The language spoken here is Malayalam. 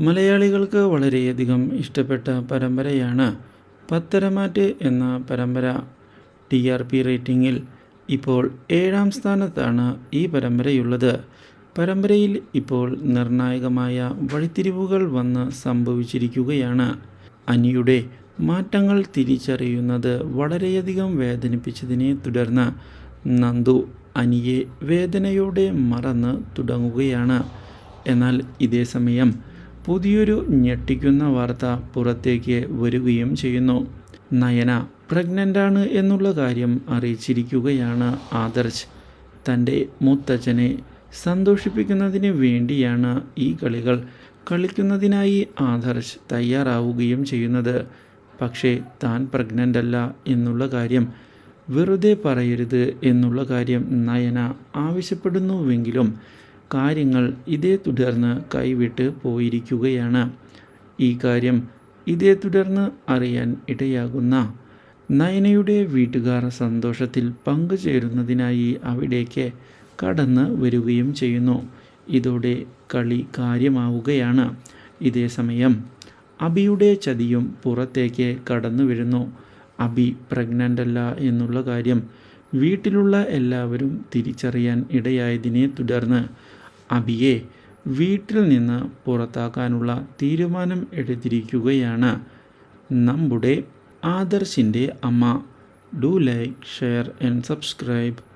മലയാളികൾക്ക് വളരെയധികം ഇഷ്ടപ്പെട്ട പരമ്പരയാണ് പത്തരമാറ്റ് എന്ന പരമ്പര. ടി ആർ പി റേറ്റിംഗിൽ ഇപ്പോൾ ഏഴാം സ്ഥാനത്താണ് ഈ പരമ്പരയുള്ളത്. പരമ്പരയിൽ ഇപ്പോൾ നിർണായകമായ വഴിത്തിരിവുകൾ വന്ന് സംഭവിച്ചിരിക്കുകയാണ്. അനിയുടെ മാറ്റങ്ങൾ തിരിച്ചറിയുന്നത് വളരെയധികം വേദനിപ്പിച്ചതിനെ തുടർന്ന് നന്ദു അനിയെ വേദനയോടെ മറന്ന് തുടങ്ങുകയാണ്. എന്നാൽ ഇതേ സമയം പുതിയൊരു ഞെട്ടിക്കുന്ന വാർത്ത പുറത്തേക്ക് വരികയും ചെയ്യുന്നു. നയന പ്രഗ്നന്റാണ് എന്നുള്ള കാര്യം അറിയിച്ചിരിക്കുകയാണ് ആദർശ്. തന്റെ മുത്തച്ഛനെ സന്തോഷിപ്പിക്കുന്നതിന് വേണ്ടിയാണ് ഈ കളികൾ. കളിക്കുന്നതിനായി ആദർശ് തയ്യാറാവുകയും ചെയ്യുന്നത്. പക്ഷേ താൻ പ്രഗ്നന്റ് അല്ല എന്നുള്ള കാര്യം വെറുതെ പറയരുത് എന്നുള്ള കാര്യം നയന ആവശ്യപ്പെടുന്നുവെങ്കിലും കാര്യങ്ങൾ ഇതേ തുടർന്ന് കൈവിട്ട് പോയിരിക്കുകയാണ്. ഈ കാര്യം ഇതേ തുടർന്ന് അറിയാൻ ഇടയാകുന്ന നയനയുടെ വീട്ടുകാർ സന്തോഷത്തിൽ പങ്കുചേരുന്നതിനായി അവിടേക്ക് കടന്ന് വരികയും ചെയ്യുന്നു. ഇതോടെ കളി കാര്യമാവുകയാണ്. ഇതേ സമയം അബിയുടെ ചതിയും പുറത്തേക്ക് കടന്നു വരുന്നു. അബി പ്രഗ്നന്റ് അല്ല എന്നുള്ള കാര്യം വീട്ടിലുള്ള എല്ലാവരും തിരിച്ചറിയാൻ ഇടയായതിനെ തുടർന്ന് അബിയെ വീട്ടിൽ നിന്ന് പുറത്താക്കാനുള്ള തീരുമാനം എടുത്തിരിക്കുകയാണ്. നമ്മുടെ ആദർശിന്റെ അമ്മ. Do like share and subscribe.